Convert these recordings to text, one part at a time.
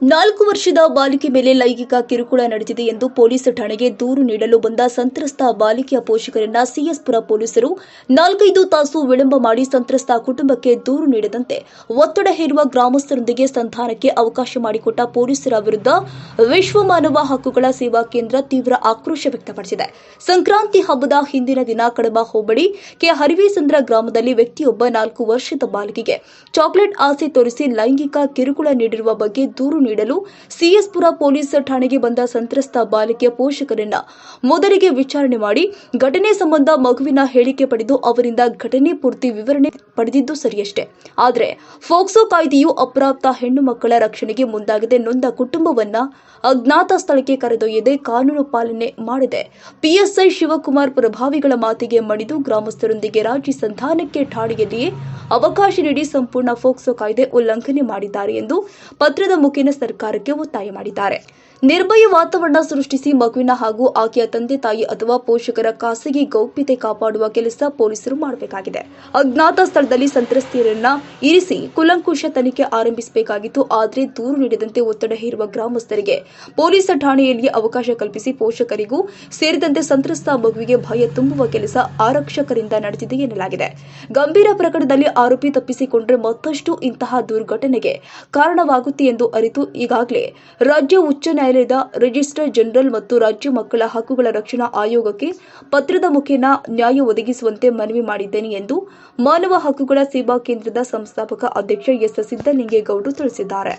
ನಾಲ್ಕು ವರ್ಷದ ಬಾಲಿಕೆ ಮೇಲೆ ಲೈಂಗಿಕ ಕಿರುಕುಳ ನಡೆದಿದೆ ಎಂದು ಪೊಲೀಸ್ ಠಾಣೆಗೆ ದೂರು ನೀಡಲು ಬಂದ ಸಂತ್ರಸ್ತ ಬಾಲಿಕೆಯ ಪೋಷಕರನ್ನ ಸಿಎಸ್ಪುರ ಪೊಲೀಸರು ನಾಲ್ಕೈದು ತಾಸು ವಿಳಂಬ ಮಾಡಿ ಸಂತ್ರಸ್ತ ಕುಟುಂಬಕ್ಕೆ ದೂರು ನೀಡದಂತೆ ಒತ್ತಡ ಹೇರುವ ಗ್ರಾಮಸ್ಥರೊಂದಿಗೆ ಸಂಧಾನಕ್ಕೆ ಅವಕಾಶ ಮಾಡಿಕೊಟ್ಟ ಪೊಲೀಸರ ವಿರುದ್ಧ ವಿಶ್ವ ಮಾನವ ಹಕ್ಕುಗಳ ಸೇವಾ ಕೇಂದ್ರ ತೀವ್ರ ಆಕ್ರೋಶ ವ್ಯಕ್ತಪಡಿಸಿದೆ. ಸಂಕ್ರಾಂತಿ ಹಬ್ಬದ ಹಿಂದಿನ ದಿನ ಕಡಬ ಹೋಬಳಿ ಕೆ. ಹರಿವೇಸಂದ್ರ ಗ್ರಾಮದಲ್ಲಿ ವ್ಯಕ್ತಿಯೊಬ್ಬ ನಾಲ್ಕು ವರ್ಷದ ಬಾಲಿಕೆಗೆ ಚಾಕ್ಲೇಟ್ ಆಸೆ ತೋರಿಸಿ ಲೈಂಗಿಕ ಕಿರುಕುಳ ನೀಡಿರುವ ಬಗ್ಗೆ ದೂರು ನೀಡಲು ಸಿಎಸ್ಪುರ ಪೊಲೀಸ್ ಠಾಣೆಗೆ ಬಂದ ಸಂತ್ರಸ್ತ ಬಾಲಿಕೆಯ ಪೋಷಕರನ್ನ ಮೊದಲಿಗೆ ವಿಚಾರಣೆ ಮಾಡಿ ಘಟನೆ ಸಂಬಂಧ ಮಗುವಿನ ಹೇಳಿಕೆ ಪಡೆದು ಅವರಿಂದ ಘಟನೆ ಪೂರ್ತಿ ವಿವರಣೆ ಪಡೆದಿದ್ದು ಸರಿಯಷ್ಟೇ. ಆದರೆ ಫೋಕ್ಸೋ ಕಾಯ್ದೆಯು ಅಪ್ರಾಪ್ತ ಹೆಣ್ಣು ಮಕ್ಕಳ ರಕ್ಷಣೆಗೆ ಮುಂದಾಗದೆ ನೊಂದ ಕುಟುಂಬವನ್ನ ಅಜ್ಞಾತ ಸ್ಥಳಕ್ಕೆ ಕರೆದೊಯ್ಯದೆ ಕಾನೂನು ಪಾಲನೆ ಮಾಡಿದೆ. ಪಿಎಸ್ಐ ಶಿವಕುಮಾರ್ ಪ್ರಭಾವಿಗಳ ಮಾತಿಗೆ ಮಣಿದು ಗ್ರಾಮಸ್ಥರೊಂದಿಗೆ ರಾಜಿ ಸಂಧಾನಕ್ಕೆ ಠಾಣೆಯಲ್ಲಿಯೇ ಅವಕಾಶ ನೀಡಿ ಸಂಪೂರ್ಣ ಫೋಕ್ಸೋ ಕಾಯ್ದೆ ಉಲ್ಲಂಘನೆ ಮಾಡಿದ್ದಾರೆ ಎಂದು ಪತ್ರದ ಮುಖೇನ ಸರ್ಕಾರಕ್ಕೆ ಒತ್ತಾಯ ಮಾಡಿದ್ದಾರೆ. ನಿರ್ಭಯ ವಾತಾವರಣ ಸೃಷ್ಟಿಸಿ ಮಗುವಿನ ಹಾಗೂ ಆಕೆಯ ತಂದೆ ತಾಯಿ ಅಥವಾ ಪೋಷಕರ ಖಾಸಗಿ ಗೌಪ್ಯತೆ ಕಾಪಾಡುವ ಕೆಲಸ ಪೊಲೀಸರು ಮಾಡಬೇಕಾಗಿದೆ. ಅಜ್ಞಾತ ಸ್ಥಳದಲ್ಲಿ ಸಂತ್ರಸ್ತೆಯರನ್ನ ಇರಿಸಿ ಕುಲಂಕುಷ ತನಿಖೆ ಆರಂಭಿಸಬೇಕಾಗಿತ್ತು, ಆದರೆ ದೂರು ನೀಡದಂತೆ ಒತ್ತಡ ಹೇರುವ ಗ್ರಾಮಸ್ಥರಿಗೆ ಪೊಲೀಸ್ ಠಾಣೆಯಲ್ಲಿ ಅವಕಾಶ ಕಲ್ಪಿಸಿ ಪೋಷಕರಿಗೂ ಸೇರಿದಂತೆ ಸಂತ್ರಸ್ತ ಮಗುವಿಗೆ ಭಯ ತುಂಬುವ ಕೆಲಸ ಆರಕ್ಷಕರಿಂದ ನಡೆದಿದೆ ಎನ್ನಲಾಗಿದೆ. ಗಂಭೀರ ಪ್ರಕರಣದಲ್ಲಿ ಆರೋಪಿ ತಪ್ಪಿಸಿಕೊಂಡ್ರೆ ಮತ್ತಷ್ಟು ಇಂತಹ ದುರ್ಘಟನೆಗೆ ಕಾರಣವಾಗುತ್ತೆ ಎಂದು ಅರಿತು ಈಗಾಗಲೇ ರಾಜ್ಯ ಉಚ್ಚ ನ್ಯಾಯಾಲಯದ ರಿಜಿಸ್ಟರ್ ಜನರಲ್ ಮತ್ತು ರಾಜ್ಯ ಮಕ್ಕಳ ಹಕ್ಕುಗಳ ರಕ್ಷಣಾ ಆಯೋಗಕ್ಕೆ ಪತ್ರದ ಮುಖೇನ ನ್ಯಾಯ ಒದಗಿಸುವಂತೆ ಮನವಿ ಮಾಡಿದ್ದೇನೆ ಎಂದು ಮಾನವ ಹಕ್ಕುಗಳ ಸೇವಾ ಕೇಂದ್ರದ ಸಂಸ್ಥಾಪಕ ಅಧ್ಯಕ್ಷ ಎಸ್ ಸಿದ್ದಲಿಂಗೇಗೌಡರು ತಿಳಿಸಿದ್ದಾರೆ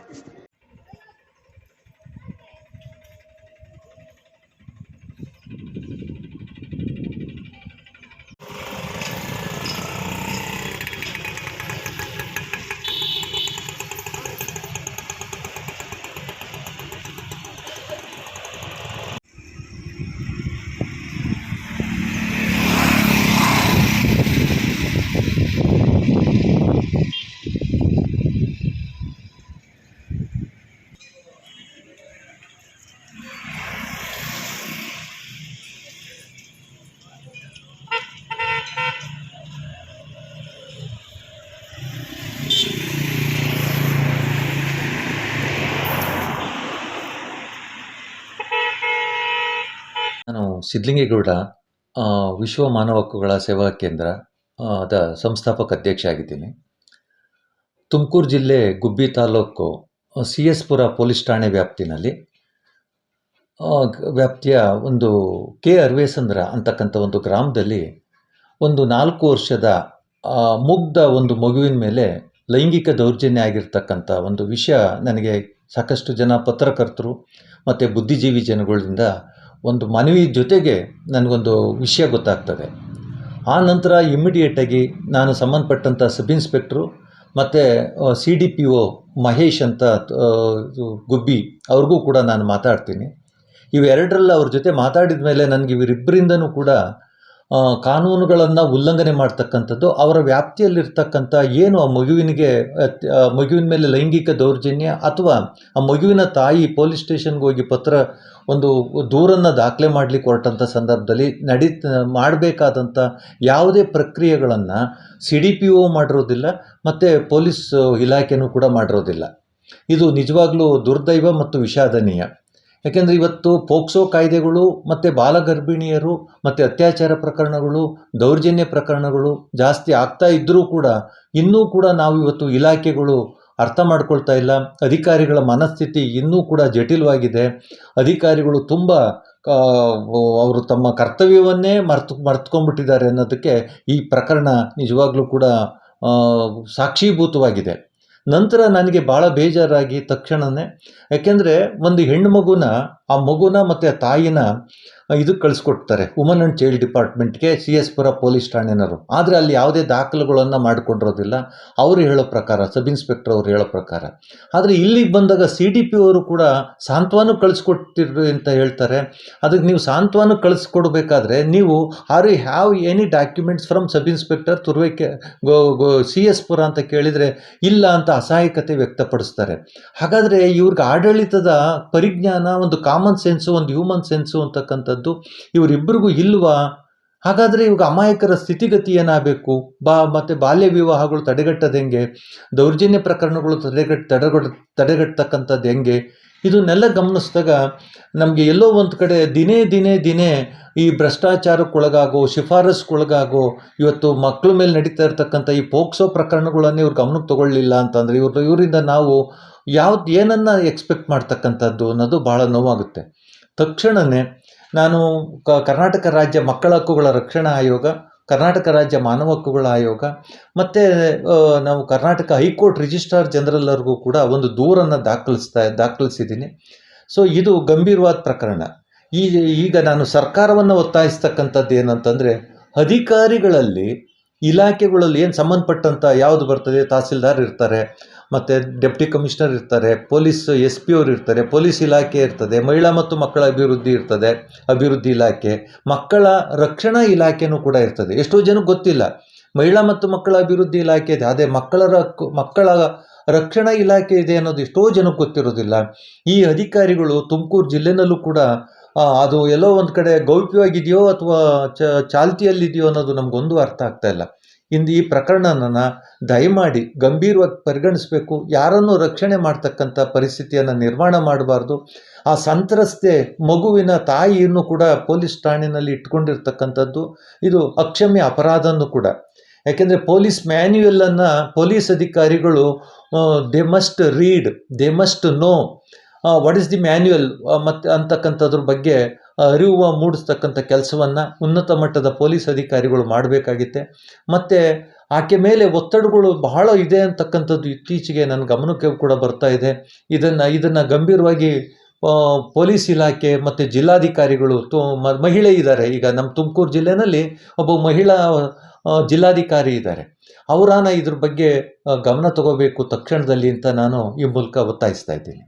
ನಾನು ಸಿದ್ಧಲಿಂಗೇಗೌಡ ವಿಶ್ವ ಮಾನವ ಹಕ್ಕುಗಳ ಸೇವಾ ಕೇಂದ್ರ ಅದ ಸಂಸ್ಥಾಪಕ ಅಧ್ಯಕ್ಷ ಆಗಿದ್ದೀನಿ. ತುಮಕೂರು ಜಿಲ್ಲೆ Gubbi taluk C S Pura police ಠಾಣೆ ವ್ಯಾಪ್ತಿನಲ್ಲಿ ವ್ಯಾಪ್ತಿಯ ಒಂದು ಕೆ ಅರ್ವೇಸಂದ್ರ ಅಂತಕ್ಕಂಥ ಒಂದು ಗ್ರಾಮದಲ್ಲಿ ಒಂದು ನಾಲ್ಕು ವರ್ಷದ ಮುಗ್ಧ ಒಂದು ಮಗುವಿನ ಮೇಲೆ ಲೈಂಗಿಕ ದೌರ್ಜನ್ಯ ಆಗಿರ್ತಕ್ಕಂಥ ಒಂದು ವಿಷಯ ನನಗೆ ಸಾಕಷ್ಟು ಜನ ಪತ್ರಕರ್ತರು ಮತ್ತು ಬುದ್ಧಿಜೀವಿ ಜನಗಳಿಂದ ಒಂದು ಮನವಿ ಜೊತೆಗೆ ನನಗೊಂದು ವಿಷಯ ಗೊತ್ತಾಗ್ತದೆ. ಆ ನಂತರ ಇಮ್ಮಿಡಿಯೇಟಾಗಿ ನಾನು ಸಂಬಂಧಪಟ್ಟಂಥ ಸಬ್ ಇನ್ಸ್ಪೆಕ್ಟ್ರು ಮತ್ತು C D P O Mahesh ಅಂತ ಗುಬ್ಬಿ ಅವ್ರಿಗೂ ಕೂಡ ನಾನು ಮಾತಾಡ್ತೀನಿ. ಇವೆರಡರಲ್ಲಿ ಅವ್ರ ಜೊತೆ ಮಾತಾಡಿದ ಮೇಲೆ ನನಗೆ ಇವರಿಬ್ಬರಿಂದನೂ ಕೂಡ ಕಾನೂನುಗಳನ್ನು ಉಲ್ಲಂಘನೆ ಮಾಡ್ತಕ್ಕಂಥದ್ದು, ಅವರ ವ್ಯಾಪ್ತಿಯಲ್ಲಿರ್ತಕ್ಕಂಥ ಏನು ಆ ಮಗುವಿನಿಗೆ ಮಗುವಿನ ಮೇಲೆ ಲೈಂಗಿಕ ದೌರ್ಜನ್ಯ ಅಥವಾ ಆ ಮಗುವಿನ ತಾಯಿ ಪೊಲೀಸ್ ಸ್ಟೇಷನ್ಗೆ ಹೋಗಿ ಪತ್ರ, ಒಂದು ದೂರನ್ನು ದಾಖಲೆ ಮಾಡಲಿಕ್ಕೆ ಹೊರಟಂಥ ಸಂದರ್ಭದಲ್ಲಿ ನಡಿ ಮಾಡಬೇಕಾದಂಥ ಯಾವುದೇ ಪ್ರಕ್ರಿಯೆಗಳನ್ನು ಸಿ ಡಿ ಪಿ ಒ ಮಾಡಿರೋದಿಲ್ಲ, ಮತ್ತು ಪೊಲೀಸ್ ಇಲಾಖೆನೂ ಕೂಡ ಮಾಡಿರೋದಿಲ್ಲ. ಇದು ನಿಜವಾಗ್ಲೂ ದುರ್ದೈವ ಮತ್ತು ವಿಷಾದನೀಯ. ಯಾಕೆಂದರೆ ಇವತ್ತು ಪೋಕ್ಸೋ ಕಾಯ್ದೆಗಳು ಮತ್ತು ಬಾಲಗರ್ಭಿಣಿಯರು ಮತ್ತು ಅತ್ಯಾಚಾರ ಪ್ರಕರಣಗಳು, ದೌರ್ಜನ್ಯ ಪ್ರಕರಣಗಳು ಜಾಸ್ತಿ ಆಗ್ತಾ ಇದ್ದರೂ ಕೂಡ ಇನ್ನೂ ಕೂಡ ನಾವು ಇವತ್ತು ಇಲಾಖೆಗಳು ಅರ್ಥ ಮಾಡ್ಕೊಳ್ತಾ ಇಲ್ಲ. ಅಧಿಕಾರಿಗಳ ಮನಸ್ಥಿತಿ ಇನ್ನೂ ಕೂಡ ಜಟಿಲವಾಗಿದೆ. ಅಧಿಕಾರಿಗಳು ತುಂಬ ಅವರು ತಮ್ಮ ಕರ್ತವ್ಯವನ್ನೇ ಮರ್ತು, ಮರ್ತ್ಕೊಂಡ್ಬಿಟ್ಟಿದ್ದಾರೆ ಅನ್ನೋದಕ್ಕೆ ಈ ಪ್ರಕರಣ ನಿಜವಾಗ್ಲೂ ಕೂಡ ಸಾಕ್ಷೀಭೂತವಾಗಿದೆ. ನಂತರ ನನಗೆ ಭಾಳ ಬೇಜಾರಾಗಿ ತಕ್ಷಣವೇ ಯಾಕೆಂದರೆ ಒಂದು ಹೆಣ್ಣು ಮಗುನ ಆ ಮಗುನ ಮತ್ತು ಆ ತಾಯಿನ ಇದಕ್ಕೆ ಕಳಿಸ್ಕೊಡ್ತಾರೆ. ವುಮನ್ ಆ್ಯಂಡ್ ಚೈಲ್ಡ್ ಡಿಪಾರ್ಟ್ಮೆಂಟ್ಗೆ ಸಿ ಎಸ್ ಪುರ ಪೊಲೀಸ್ ಠಾಣೆನವರು. ಆದರೆ ಅಲ್ಲಿ ಯಾವುದೇ ದಾಖಲೆಗಳನ್ನು ಮಾಡಿಕೊಂಡಿರೋದಿಲ್ಲ. ಅವರು ಹೇಳೋ ಪ್ರಕಾರ, ಸಬ್ ಇನ್ಸ್ಪೆಕ್ಟರ್ ಅವರು ಹೇಳೋ ಪ್ರಕಾರ. ಆದರೆ ಇಲ್ಲಿಗೆ ಬಂದಾಗ ಸಿ ಡಿ ಪಿ ಅವರು ಕೂಡ ಸಾಂತ್ವನ ಕಳಿಸ್ಕೊಟ್ಟಿರ್ರಿ ಅಂತ ಹೇಳ್ತಾರೆ. ಅದಕ್ಕೆ ನೀವು ಸಾಂತ್ವನ ಕಳಿಸ್ಕೊಡ್ಬೇಕಾದ್ರೆ ನೀವು are you have any documents from sub inspector Turuvekere, go go, C S Pura ಅಂತ ಕೇಳಿದರೆ ಇಲ್ಲ ಅಂತ ಅಸಹಾಯಕತೆ ವ್ಯಕ್ತಪಡಿಸ್ತಾರೆ. ಹಾಗಾದರೆ ಇವ್ರಿಗೆ ಆಡಳಿತದ ಪರಿಜ್ಞಾನ ಒಂದು ಕಾಮನ್ ಸೆನ್ಸು ಒಂದು ಹ್ಯೂಮನ್ ಸೆನ್ಸು ಅಂತಕ್ಕಂಥದ್ದು ಇವರಿಬ್ಬರಿಗೂ ಇಲ್ವಾ? ಹಾಗಾದರೆ ಇವಾಗ ಅಮಾಯಕರ ಸ್ಥಿತಿಗತಿ ಏನಾಗಬೇಕು? ಬಾ, ಮತ್ತು ಬಾಲ್ಯ ವಿವಾಹಗಳು ತಡೆಗಟ್ಟೋದು ಹೆಂಗೆ? ದೌರ್ಜನ್ಯ ಪ್ರಕರಣಗಳು ತಡೆಗಟ್ ತಡೆಗಟ್ ತಡೆಗಟ್ಟತಕ್ಕಂಥದ್ದು ಹೆಂಗೆ? ಇದನ್ನೆಲ್ಲ ಗಮನಿಸಿದಾಗ ನಮಗೆ ಎಲ್ಲೋ ಒಂದು ಕಡೆ ದಿನೇ ದಿನೇ ದಿನೇ ಈ ಭ್ರಷ್ಟಾಚಾರಕ್ಕೊಳಗಾಗೋ ಶಿಫಾರಸ್ಗೊಳಗಾಗೋ ಇವತ್ತು ಮಕ್ಕಳ ಮೇಲೆ ನಡೀತಾ ಇರ್ತಕ್ಕಂಥ ಈ ಪೋಕ್ಸೋ ಪ್ರಕರಣಗಳನ್ನು ಇವ್ರು ಗಮನಕ್ಕೆ ತಗೊಳ್ಳಿಲ್ಲ ಅಂತಂದರೆ ಇವ್ರು ಇವರಿಂದ ನಾವು ಯಾವ್ದು ಏನನ್ನು ಎಕ್ಸ್ಪೆಕ್ಟ್ ಮಾಡ್ತಕ್ಕಂಥದ್ದು ಅನ್ನೋದು ಭಾಳ ನೋವಾಗುತ್ತೆ. ತಕ್ಷಣವೇ ನಾನು ಕರ್ನಾಟಕ ರಾಜ್ಯ ಮಕ್ಕಳ ಹಕ್ಕುಗಳ ರಕ್ಷಣಾ ಆಯೋಗ, ಕರ್ನಾಟಕ ರಾಜ್ಯ ಮಾನವ ಹಕ್ಕುಗಳ ಆಯೋಗ, ಮತ್ತು ನಾವು ಕರ್ನಾಟಕ ಹೈಕೋರ್ಟ್ ರಿಜಿಸ್ಟ್ರಾರ್ ಜನರಲ್ವರೆಗೂ ಕೂಡ ಒಂದು ದೂರನ್ನು ದಾಖಲಿಸ್ತಾ, ದಾಖಲಿಸಿದ್ದೀನಿ. ಸೊ ಇದು ಗಂಭೀರವಾದ ಪ್ರಕರಣ. ಈ, ಈಗ ನಾನು ಸರ್ಕಾರವನ್ನು ಒತ್ತಾಯಿಸ್ತಕ್ಕಂಥದ್ದು ಏನಂತಂದರೆ, ಅಧಿಕಾರಿಗಳಲ್ಲಿ ಇಲಾಖೆಗಳಲ್ಲಿ ಏನು ಸಂಬಂಧಪಟ್ಟಂಥ ಯಾವುದು ಬರ್ತದೆ, ತಹಸೀಲ್ದಾರ್ ಇರ್ತಾರೆ, ಮತ್ತು ಡೆಪ್ಟಿ ಕಮಿಷನರ್ ಇರ್ತಾರೆ, ಪೊಲೀಸ್ ಎಸ್ ಪಿ ಅವರು ಇರ್ತಾರೆ, ಪೊಲೀಸ್ ಇಲಾಖೆ ಇರ್ತದೆ, ಮಹಿಳಾ ಮತ್ತು ಮಕ್ಕಳ ಅಭಿವೃದ್ಧಿ ಇರ್ತದೆ, ಅಭಿವೃದ್ಧಿ ಇಲಾಖೆ, ಮಕ್ಕಳ ರಕ್ಷಣಾ ಇಲಾಖೆನೂ ಕೂಡ ಇರ್ತದೆ. ಎಷ್ಟೋ ಜನಕ್ಕೆ ಗೊತ್ತಿಲ್ಲ. ಮಹಿಳಾ ಮತ್ತು ಮಕ್ಕಳ ಅಭಿವೃದ್ಧಿ ಇಲಾಖೆ ಇದೆ ಅದೇ ಮಕ್ಕಳ ಮಕ್ಕಳ ರಕ್ಷಣಾ ಇಲಾಖೆ ಇದೆ ಅನ್ನೋದು ಎಷ್ಟೋ ಜನಕ್ಕೆ ಗೊತ್ತಿರೋದಿಲ್ಲ. ಈ ಅಧಿಕಾರಿಗಳು ತುಮಕೂರು ಜಿಲ್ಲೆನಲ್ಲೂ ಕೂಡ ಅದು ಎಲ್ಲೋ ಒಂದು ಕಡೆ ಗೌಪ್ಯವಾಗಿದೆಯೋ ಅಥವಾ ಚಾಲ್ತಿಯಲ್ಲಿದೆಯೋ ಅನ್ನೋದು ನಮಗೊಂದು ಅರ್ಥ ಆಗ್ತಾ ಇಲ್ಲ. ಇಂದು ಈ ಪ್ರಕರಣನ ದಯಮಾಡಿ ಗಂಭೀರವಾಗಿ ಪರಿಗಣಿಸಬೇಕು. ಯಾರನ್ನು ರಕ್ಷಣೆ ಮಾಡ್ತಕ್ಕಂಥ ಪರಿಸ್ಥಿತಿಯನ್ನು ನಿರ್ಮಾಣ ಮಾಡಬಾರ್ದು. ಆ ಸಂತ್ರಸ್ತೆ ಮಗುವಿನ ತಾಯಿಯನ್ನು ಕೂಡ ಪೊಲೀಸ್ ಠಾಣೆಯಲ್ಲಿ ಇಟ್ಕೊಂಡಿರ್ತಕ್ಕಂಥದ್ದು ಇದು ಅಕ್ಷಮ್ಯ ಅಪರಾಧನೂ ಕೂಡ. ಯಾಕೆಂದರೆ ಪೊಲೀಸ್ ಮ್ಯಾನ್ಯುಯಲನ್ನು ಪೊಲೀಸ್ ಅಧಿಕಾರಿಗಳು they must read, they must know what is the manual ಮತ್ತು ಅಂತಕ್ಕಂಥದ್ರ ಬಗ್ಗೆ ಅರಿವು ಮೂಡಿಸ್ತಕ್ಕಂಥ ಕೆಲಸವನ್ನು ಉನ್ನತ ಮಟ್ಟದ ಪೊಲೀಸ್ ಅಧಿಕಾರಿಗಳು ಮಾಡಬೇಕಾಗಿತ್ತೆ. ಮತ್ತು ಆಕೆ ಮೇಲೆ ಒತ್ತಡಗಳು ಬಹಳ ಇದೆ ಅಂತಕ್ಕಂಥದ್ದು ಇತ್ತೀಚೆಗೆ ನನ್ನ ಗಮನಕ್ಕೆ ಕೂಡ ಬರ್ತಾ ಇದೆ. ಇದನ್ನು ಇದನ್ನು ಗಂಭೀರವಾಗಿ ಪೊಲೀಸ್ ಇಲಾಖೆ ಮತ್ತು ಜಿಲ್ಲಾಧಿಕಾರಿಗಳು ತು ಮಹಿಳೆ ಇದ್ದಾರೆ. ಈಗ ನಮ್ಮ ತುಮಕೂರು ಜಿಲ್ಲೆನಲ್ಲಿ ಒಬ್ಬ ಮಹಿಳಾ ಜಿಲ್ಲಾಧಿಕಾರಿ ಇದ್ದಾರೆ. ಅವರಾನ ಇದ್ರ ಬಗ್ಗೆ ಗಮನ ತಗೋಬೇಕು ತಕ್ಷಣದಲ್ಲಿ ಅಂತ ನಾನು ಈ ಮೂಲಕ ಒತ್ತಾಯಿಸ್ತಾ ಇದ್ದೀನಿ.